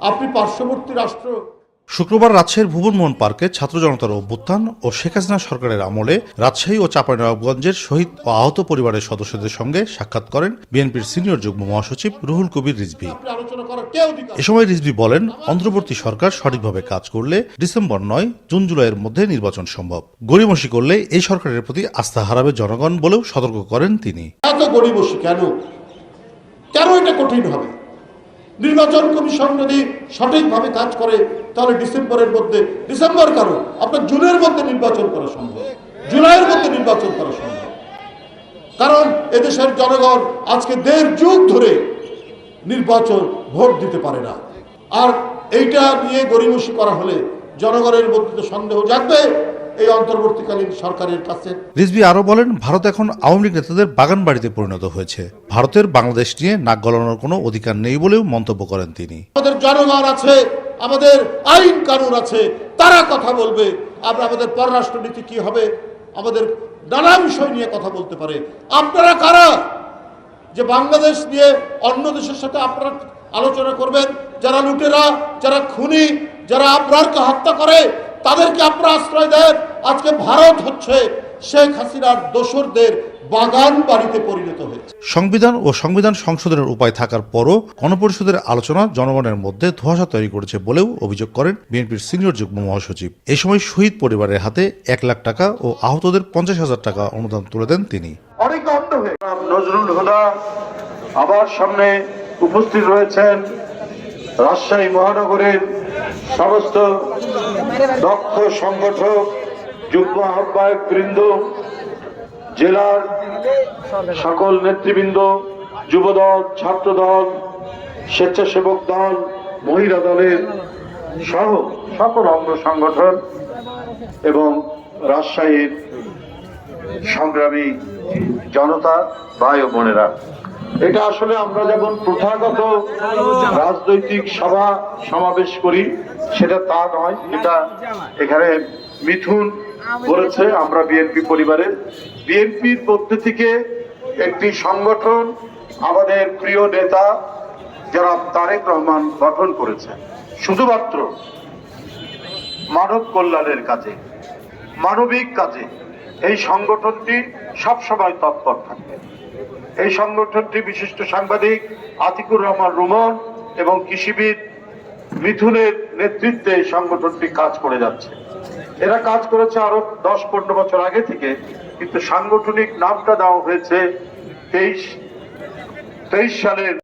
আপনি পার্শ্ববর্তী রাষ্ট্র শুক্রবার রাজশাহীর ভুবনমোহন পার্কে ছাত্র জনতার অভ্যুত্থান ও শেখ হাসিনা সরকারের আমলে রাজশাহী ও চাঁপাইনবাবগঞ্জের শহীদ ও আহত পরিবারের সদস্যদের সঙ্গে সাক্ষাৎ করেন বিএনপির সিনিয়র যুগ্ম মহাসচিব রুহুল কবির রিজভী। এ সময় রিজভী বলেন অন্তর্বর্তী সরকার সঠিকভাবে কাজ করলে ডিসেম্বর নয় জুন জুলাইয়ের মধ্যে নির্বাচন সম্ভব। গড়িমসি করলে এই সরকারের প্রতি আস্থা হারাবে জনগণ বলেও সতর্ক করেন তিনি। এত গরিবসী কেন? কেন এটা কঠিন হবে? নির্বাচন কমিশন যদি সঠিকভাবে কাজ করে, তাহলে ডিসেম্বরের মধ্যে, ডিসেম্বর কারও আপনার জুনের মধ্যে নির্বাচন করা সম্ভব। জুলাইয়ের মধ্যে নির্বাচন করা সম্ভব। কারণ এদেশের জনগণ আজকে দেড় যুগ ধরে নির্বাচন ভোট দিতে পারে না। আর এইটা নিয়ে গরিমসি করা হলে জনগণের মধ্যে তো সন্দেহ জাগবে। এই অন্তর্বর্তীকালীন সরকারের কাছে। রিজভী আরও বলেন ভারত এখন আওয়ামী লীগ নেতাদের বাগান বাড়িতে পরিণত হয়েছে। ভারতের বাংলাদেশ নিয়ে নাক গলানোর কোনো অধিকার নেই বলেও মন্তব্য করেন তিনি। আমাদের জনগণ আছে আমাদের আইন কানুন আছে তারা কথা বলবে। আমরা আমাদের পররাষ্ট্রনীতি কি হবে আমাদের নানা বিষয় নিয়ে কথা বলতে পারে। আপনারা কারা? যে বাংলাদেশ নিয়ে অন্য দেশের সাথে আপনারা আলোচনা করবেন যারা লুটেরা যারা খুনি যারা আপনারকে হত্যা করে তাদেরকে আপনারা আশ্রয় দেন। আজকে ভারত হচ্ছে শেখ হাসিনার দোসরদের বাগান বাড়িতে পরিণত হয়েছে। সংবিধান ও সংবিধান সংশোধনের উপায় থাকার পরও গণপরিষদের আলোচনা জনগণের মধ্যে ধোঁয়াশা তৈরি করেছে বলেও অভিযোগ করেন বিএনপির সিনিয়র যুগ্ম মহাসচিব। এই সময় শহীদ পরিবারের হাতে এক লাখ টাকা ও আহতদের পঞ্চাশ হাজার টাকা অনুদান তুলে দেন তিনি। অনেক অন্ধ হয়ে নজরুল হুদা আমার সামনে উপস্থিত রয়েছেন রাজশাহী মহানগরের সমস্ত দক্ষ সংগঠক, যুগ্ম আহ্বায়ক বৃন্দ, জেলার সকল নেতৃবৃন্দ, যুবদল, ছাত্রদল, স্বেচ্ছাসেবক দল, মহিলা দলের সহ সকল অঙ্গ সংগঠন এবং রাজশাহীর সংগ্রামী জনতা, ভাই ও বোনেরা। এটা আসলে আমরা যেমন প্রথাগত রাজনৈতিক সভা সমাবেশ করি, সেটা তা নয়। এটা এখানে মিথুন বলেছে আমরা বিএনপি পরিবারের। বিএনপির মধ্যে থেকে একটি সংগঠন আমাদের প্রিয় নেতা যারা তারেক রহমান গঠন করেছে। শুধুমাত্র মানব কল্যাণের কাজে, মানবিক কাজে এই সংগঠনটি সবসময় তৎপর থাকবে এই সংগঠনটি বিশিষ্ট সাংবাদিক আতিকুর রহমান রুমন এবং কৃষিবিদ মিথুনের নেতৃত্বে এই সংগঠনটি কাজ করে যাচ্ছে। এরা কাজ করেছে আরও দশ পনেরো বছর আগে থেকে, কিন্তু সাংগঠনিক নামটা দেওয়া হয়েছে তেইশ তেইশ সালের